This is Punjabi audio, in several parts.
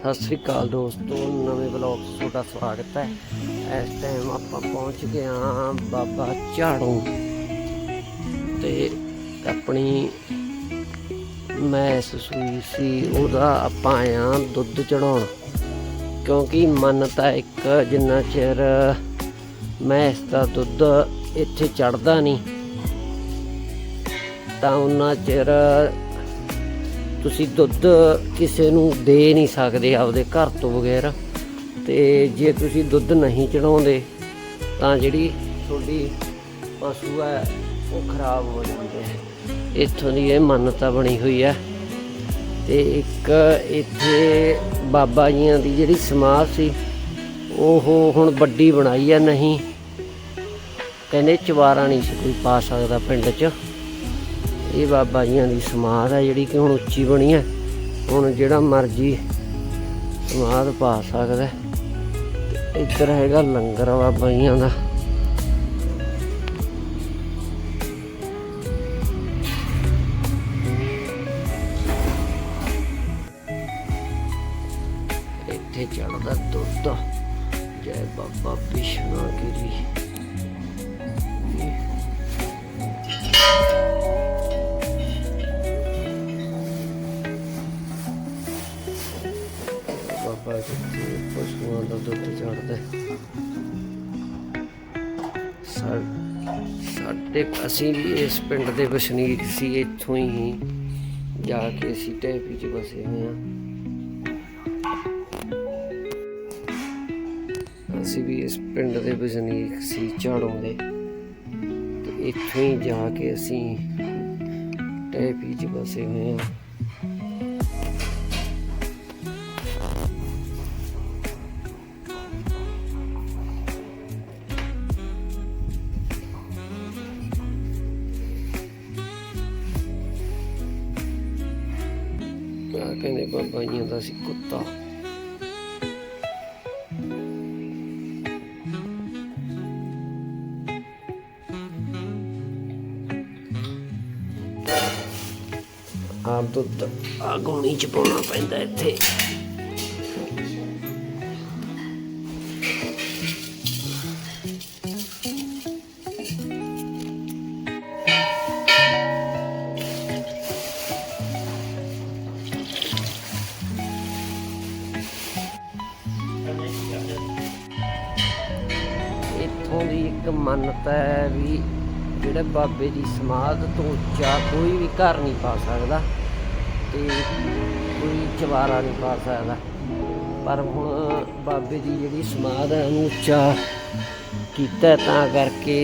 ਸਤਿ ਸ੍ਰੀ ਅਕਾਲ ਦੋਸਤੋ, ਨਵੇਂ ਵਲੌਗ 'ਚ ਤੁਹਾਡਾ ਸਵਾਗਤ ਹੈ। ਇਸ ਟਾਈਮ ਆਪਾਂ ਪਹੁੰਚ ਗਏ ਹਾਂ ਬਾਬਾ ਝਾੜੂ ਤੇ ਆਪਣੀ ਮੈਸ ਸੂਈ ਸੀ, ਉਹਦਾ ਆਪਾਂ ਆਏ ਦੁੱਧ ਚੜਾਉਣ ਕਿਉਂਕਿ ਮੰਨਤਾ ਇੱਕ ਜਿੰਨਾ ਚਿਰ ਮੈਸ ਦਾ ਦੁੱਧ ਇੱਥੇ ਚੜਦਾ ਨਹੀਂ, ਤਾਂ ਉਹਨਾਂ ਚਿਰ ਤੁਸੀਂ ਦੁੱਧ ਕਿਸੇ ਨੂੰ ਦੇ ਨਹੀਂ ਸਕਦੇ ਆਪਦੇ ਘਰ ਤੋਂ ਵਗੈਰਾ ਤੇ ਜੇ ਤੁਸੀਂ ਦੁੱਧ ਨਹੀਂ ਚੜਾਉਂਦੇ, ਤਾਂ ਜਿਹੜੀ ਤੁਹਾਡੀ ਪਸ਼ੂ ਹੈ, ਉਹ ਖਰਾਬ ਹੋ ਜਾਂਦੇ ਹੈ। ਇੱਥੋਂ ਦੀ ਇਹ ਮਾਨਤਾ ਬਣੀ ਹੋਈ ਹੈ। ਤੇ ਇੱਕ ਇੱਥੇ ਬਾਬਾ ਜੀਆਂ ਦੀ ਜਿਹੜੀ ਸਮਾਧ ਸੀ, ਉਹ ਹੁਣ ਵੱਡੀ ਬਣਾਈ ਹੈ, ਨਹੀਂ। ਕਹਿੰਦੇ ਚਵਾਰਾ ਨਹੀਂ ਸੀ ਕੋਈ ਪਾ ਸਕਦਾ ਪਿੰਡ 'ਚ। ਇਹ ਬਾਬਾ ਜੀਆਂ ਦੀ ਸਮਾਧ ਹੈ ਜਿਹੜੀ ਕਿ ਹੁਣ ਉੱਚੀ ਬਣੀ ਹੈ ਹੁਣ ਜਿਹੜਾ ਮਰਜ਼ੀ ਸਮਾਧ ਪਾ ਸਕਦਾ। ਹੈ। ਤੇ ਇੱਧਰ ਹੈਗਾ ਲੰਗਰ ਬਾਬਾ ਜੀਆਂ ਦਾ। ਇੱਥੇ ਚੜਦਾ ਦੁੱਧ। ਜੈ ਬਾਬਾ ਵਿਸ਼ਨਾ ਗਿਰੀ। ਪਸ਼ੂਆਂ ਦਾ ਦੁੱਧ ਚੜਦਾ ਸਾਡੇ ਅਸੀਂ ਵੀ ਇਸ ਪਿੰਡ ਦੇ ਵਸਨੀਕ ਸੀ, ਇੱਥੋਂ ਹੀ ਜਾ ਕੇ ਅਸੀਂ ਟੈਪੀ ਚ ਵਸੇ ਹੋਏ ਹਾਂ। ਅਸੀਂ ਵੀ ਇਸ ਪਿੰਡ ਦੇ ਵਸਨੀਕ ਸੀ ਝਾੜੋਂ ਦੇ। ਤੇ ਇੱਥੋਂ ਹੀ ਜਾ ਕੇ ਅਸੀਂ ਟੈਪੀ ਚ ਵਸੇ ਹੋਏ ਹਾਂ। ਆ ਕਹਿੰਦੇ ਬਾਬਾ ਜੀ ਦਾ ਸੀ ਕੁੱਤਾ ਆਪ ਦੁੱਧ ਆ ਗੋਣੀ ਚ ਪਾਉਣਾ ਪੈਂਦਾ ਇੱਥੇ ਇੱਥੋਂ ਦੀ ਇੱਕ ਮੰਨਤਾ ਹੈ ਵੀ ਜਿਹੜਾ ਬਾਬੇ ਦੀ ਸਮਾਧ ਤੋਂ ਉੱਚਾ ਕੋਈ ਵੀ ਘਰ ਨਹੀਂ ਪਾ ਸਕਦਾ ਤੇ ਕੋਈ ਚਵਾਰਾ ਨਹੀਂ ਪਾ ਸਕਦਾ। ਪਰ ਹੁਣ ਬਾਬੇ ਦੀ ਜਿਹੜੀ ਸਮਾਧ ਹੈ ਉਹਨੂੰ ਉੱਚਾ ਕੀਤਾ ਤਾਂ ਕਰਕੇ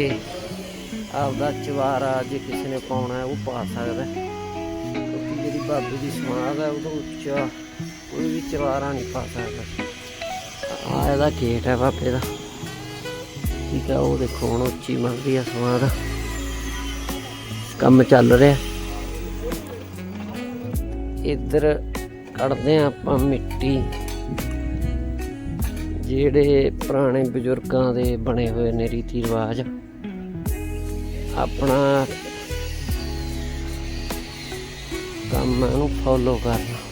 ਆਪਦਾ ਚਵਾਰਾ ਜੇ ਕਿਸੇ ਨੇ ਪਾਉਣਾ ਉਹ ਪਾ ਸਕਦਾ ਕਿਉਂਕਿ ਜਿਹੜੀ ਬਾਬੇ ਦੀ ਸਮਾਧ ਹੈ ਉਹਦੋਂ ਉੱਚਾ ਕੋਈ ਵੀ ਚਵਾਰਾ ਨਹੀਂ ਪਾ ਸਕਦਾ। ਆ ਇਹਦਾ ਗੇਟ ਹੈ ਬਾਬੇ ਦਾ। ਠੀਕ ਆ, ਉਹ ਦੇਖੋ ਹੁਣ ਉੱਚੀ ਮੰਗਦੀ ਆ ਸਮਾਦ ਕੰਮ ਚੱਲ ਰਿਹਾ। ਇੱਧਰ ਕੱਢਦੇ ਆ ਆਪਾਂ ਮਿੱਟੀ, ਜਿਹੜੇ ਪੁਰਾਣੇ ਬਜ਼ੁਰਗਾਂ ਦੇ ਬਣੇ ਹੋਏ ਨੇ ਰੀਤੀ ਰਿਵਾਜ। ਆਪਣਾ ਕੰਮ ਨੂੰ ਫੋਲੋ ਕਰਨਾ।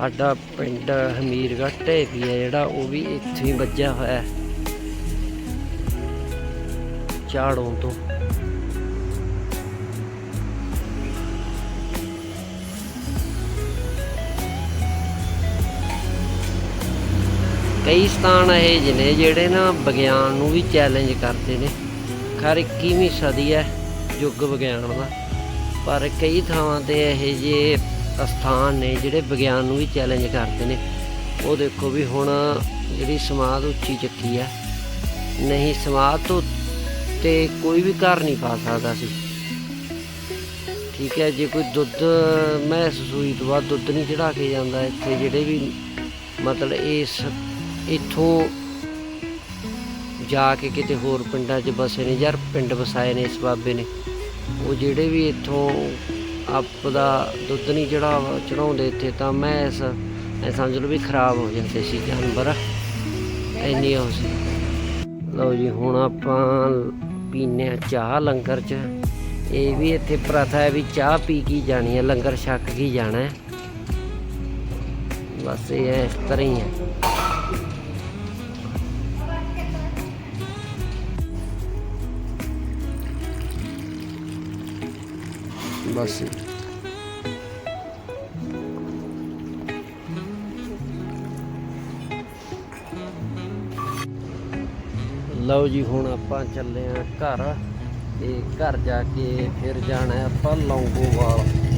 ਸਾਡਾ ਪਿੰਡ ਹਮੀਰਗੜ੍ਹ ਢੇਪੀ ਹੈ ਜਿਹੜਾ ਉਹ ਵੀ ਇੱਥੇ ਹੀ ਵੱਜਿਆ ਹੋਇਆ ਹੈ। ਝਾੜੋਂ ਤੋਂ। ਕਈ ਸਥਾਨ ਇਹ ਜਿਹੇ ਨੇ ਜਿਹੜੇ ਨਾ ਵਿਗਿਆਨ ਨੂੰ ਵੀ ਚੈਲੰਜ ਕਰਦੇ ਨੇ। ਖੈਰ 21ਵੀਂ ਸਦੀ ਹੈ ਯੁੱਗ ਵਿਗਿਆਨ ਦਾ ਪਰ ਕਈ ਥਾਵਾਂ ਤੇ ਇਹ ਜਿਹੇ ਸਥਾਨ ਨੇ ਜਿਹੜੇ ਵਿਗਿਆਨ ਨੂੰ ਵੀ ਚੈਲੰਜ ਕਰਦੇ ਨੇ। ਉਹ ਦੇਖੋ ਵੀ ਹੁਣ ਜਿਹੜੀ ਸਮਾਧ ਉੱਚੀ ਚੱਕੀ ਆ, ਨਹੀਂ, ਸਮਾਧ ਤੋਂ ਤੇ ਕੋਈ ਵੀ ਘਰ ਨਹੀਂ ਪਾ ਸਕਦਾ ਸੀ। ਠੀਕ ਹੈ, ਜੇ ਕੋਈ ਦੁੱਧ ਮੈਸ ਸੂਈ ਤੋਂ ਬਾਅਦ ਦੁੱਧ ਨਹੀਂ ਚੜਾ ਕੇ ਜਾਂਦਾ, ਇੱਥੇ ਜਿਹੜੇ ਵੀ ਮਤਲਬ ਇਸ ਇੱਥੋਂ ਜਾ ਕੇ ਕਿਤੇ ਹੋਰ ਪਿੰਡਾਂ 'ਚ ਬਸੇ ਨੇ ਯਾਰ ਪਿੰਡ ਵਸਾਏ ਨੇ ਇਸ ਬਾਬੇ ਨੇ, ਉਹ ਜਿਹੜੇ ਵੀ ਇੱਥੋਂ ਆਪ ਦਾ ਦੁੱਧ ਨਹੀਂ ਚੜਾ ਚੜਾਉਂਦੇ ਇੱਥੇ, ਤਾਂ ਮੈਂ ਇਸ ਐ ਸਮਝ ਲਓ ਵੀ ਖਰਾਬ ਹੋ ਜਾਂਦੇ ਸੀ, ਜਾਨਵਰ। ਇੰਨੀ ਹੋ ਸੀ। ਲਓ ਜੀ, ਹੁਣ ਆਪਾਂ ਪੀਂਦੇ ਆ ਚਾਹ ਲੰਗਰ 'ਚ। ਇਹ ਵੀ ਇੱਥੇ ਪ੍ਰਥਾ ਹੈ ਵੀ ਚਾਹ ਪੀ ਕੇ ਜਾਣੀ ਹੈ, ਲੰਗਰ ਛਕ ਕੇ ਜਾਣਾ ਹੈ। ਬਸ ਇਹ ਇਸ ਤਰ੍ਹਾਂ ਹੀ ਹੈ। ਬਸ। ਲਓ ਜੀ, ਹੁਣ ਆਪਾਂ ਚੱਲੇ ਆ ਘਰ ਤੇ ਘਰ ਜਾ ਕੇ ਫਿਰ ਜਾਣਾ ਹੈ ਆਪਾਂ ਲੌਂਗੋਵਾਲ।